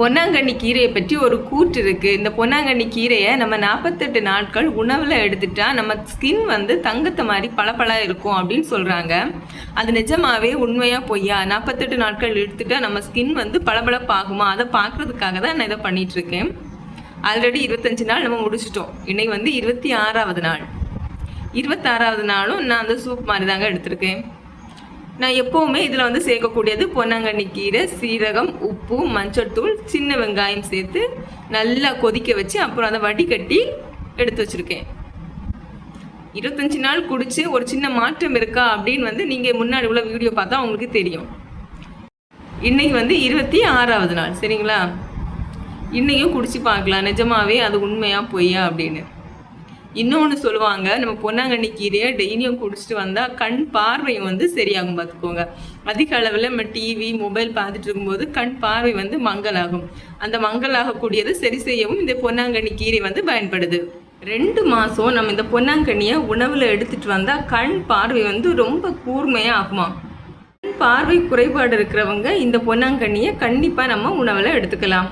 பொன்னாங்கண்ணி கீரையை பற்றி ஒரு கூற்று இருக்குது இந்த பொன்னாங்கண்ணி கீரையை நம்ம நாற்பத்தெட்டு நாட்கள் உணவில் எடுத்துட்டா நம்ம ஸ்கின் வந்து தங்கத்தை மாதிரி பளபளா இருக்கும் அப்படின்னு சொல்கிறாங்க அது நிஜமாவே உண்மையாக பொய்யா? நாற்பத்தெட்டு நாட்கள் எடுத்துட்டா நம்ம ஸ்கின் வந்து பளபளப்பாகுமா? அதை பார்க்குறதுக்காக தான் நான் இதை பண்ணிகிட்ருக்கேன் ஆல்ரெடி இருபத்தஞ்சு நாள் நம்ம முடிச்சிட்டோம். இன்னைக்கு வந்து இருபத்தி ஆறாவது நாள். இருபத்தாறாவது நாளும் நான் அந்த சூப் மாதிரி தாங்க எடுத்திருக்கேன். நான் எப்போவுமே இதில் வந்து சேர்க்கக்கூடியது பொன்னாங்கண்ணி கீரை சீரகம் உப்பு மஞ்சள்தூள் சின்ன வெங்காயம் சேர்த்து நல்லா கொதிக்க வச்சு அப்புறம் அதை வடிகட்டி எடுத்து வச்சுருக்கேன். இருபத்தஞ்சி நாள் குடித்து ஒரு சின்ன மாற்றம் இருக்கா அப்படின்னு வந்து நீங்கள் முன்னாடி உள்ள வீடியோ பார்த்தா உங்களுக்கு தெரியும். இன்னைக்கு வந்து இருபத்தி ஆறாவது நாள் சரிங்களா? இன்னைக்கும் குடிச்சு பார்க்கலாம். நிஜமாவே அது உண்மையா பொய்யா அப்படின்னு. இன்னொன்று சொல்லுவாங்க நம்ம பொன்னாங்கண்ணி கீரையை டெய்லியும் குடிச்சிட்டு வந்தால் கண் பார்வையும் வந்து சரியாகும் பார்த்துக்கோங்க அதிக அளவில் நம்ம டிவி மொபைல் பார்த்துட்டு இருக்கும்போது கண் பார்வை வந்து மங்கலாகும். அந்த மங்கலாகக்கூடியதை சரி செய்யவும் இந்த பொன்னாங்கண்ணி கீரை வந்து பயன்படுது. ரெண்டு மாதம் நம்ம இந்த பொன்னாங்கண்ணியை உணவில் எடுத்துட்டு வந்தால் கண் பார்வை வந்து ரொம்ப கூர்மையாக ஆகுமா? கண் பார்வை குறைபாடு இருக்கிறவங்க இந்த பொன்னாங்கண்ணியை கண்டிப்பாக நம்ம உணவில் எடுத்துக்கலாம்.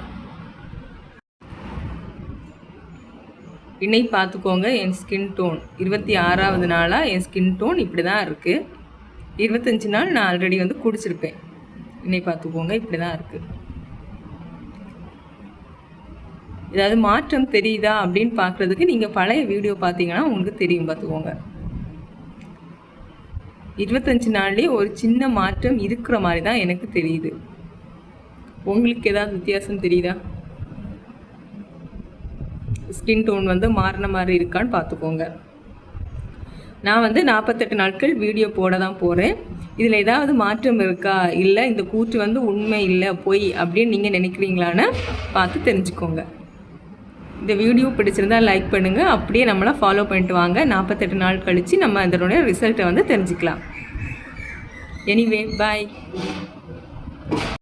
இன்னைக்கு பார்த்துக்கோங்க என் ஸ்கின் டோன் இருபத்தி ஆறாவது நாளாக என் ஸ்கின் டோன் இப்படி தான் இருக்குது இருபத்தஞ்சி நாள் நான் ஆல்ரெடி வந்து குடிச்சிருப்பேன். இன்னைக்கு பார்த்துக்கோங்க இப்படி தான் இருக்குது ஏதாவது மாற்றம் தெரியுதா அப்படின்னு பார்க்குறதுக்கு நீங்கள் பழைய வீடியோ பார்த்தீங்கன்னா உங்களுக்கு தெரியும் பார்த்துக்கோங்க. இருபத்தஞ்சி நாள்லேயே ஒரு சின்ன மாற்றம் இருக்கிற மாதிரி தான் எனக்கு தெரியுது. உங்களுக்கு ஏதாவது வித்தியாசம் தெரியுதா? ஸ்கின் டோன் வந்து மாறின மாதிரி இருக்கான்னு பார்த்துக்கோங்க. நான் வந்து நாற்பத்தெட்டு நாட்கள் வீடியோ போட தான் போகிறேன் இதில் ஏதாவது மாற்றம் இருக்கா? இல்லை இந்த கூற்று வந்து உண்மை இல்லை பொய் அப்படின்னு நீங்கள் நினைக்கிறீங்களான்னு பார்த்து தெரிஞ்சுக்கோங்க. இந்த வீடியோ பிடிச்சிருந்தா லைக் பண்ணுங்கள் அப்படியே நம்மளை ஃபாலோ பண்ணிட்டு வாங்க. நாற்பத்தெட்டு நாள் கழித்து நம்ம அதனுடைய ரிசல்ட்டை வந்து தெரிஞ்சுக்கலாம். எனிவே பாய்